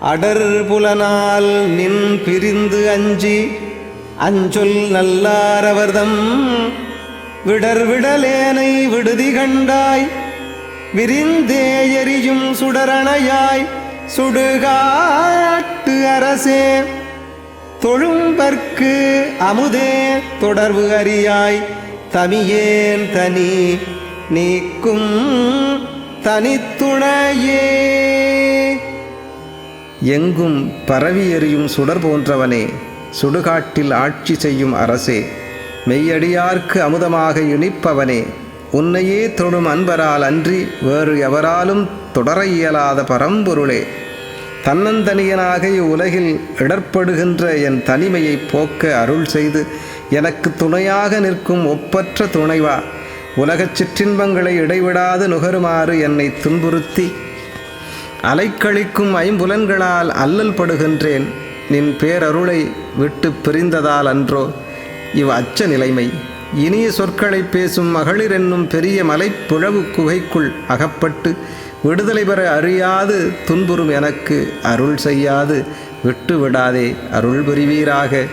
அடர் புலனால் நின் பிரிந்து அஞ்சி அஞ்சொல் நல்லாரவர்தம். விடர் விடலேனை விடுதி கண்டாய் விரிந்தே எரியும் சுடரணையாய் சுடுகாட்டு அரசே தொழும்பற்கு அமுதே தொடர்பு அறியாய் தமியேன் தனி நீக்கும் தனித்துணையே. எங்கும் பரவி எறியும் சுடர் போன்றவனே சுடுகாட்டில் ஆட்சி செய்யும் அரசே மெய்யடியார்க்கு அமுதமாக இனிப்பவனே உன்னையே தொடும் அன்பரால் அன்றி வேறு எவராலும் தொடர இயலாத பரம்பொருளே. தன்னந்தனியனாக இவ்வுலகில் இடர்ப்படுகின்ற என் தனிமையை போக்க அருள் செய்து எனக்கு துணையாக நிற்கும் ஒப்பற்ற துணைவா உலகச் சிற்றின்பங்களை இடைவிடாது நுகருமாறு என்னை துன்புறுத்தி அலைக்கழிக்கும் ஐம்புலன்களால் அல்லல் படுகின்றேன். நின் பேரருளை விட்டு பிரிந்ததால் அன்றோ. இவ் அச்ச நிலைமை. இனிய சொற்களை பேசும் மகளிர் என்னும் பெரிய மலைப்புழவு குகைக்குள் அகப்பட்டு விடுதலை பெற அறியாது துன்புறும் எனக்கு அருள் செய்யாது. விட்டு விடாதே அருள் புரிவீராக.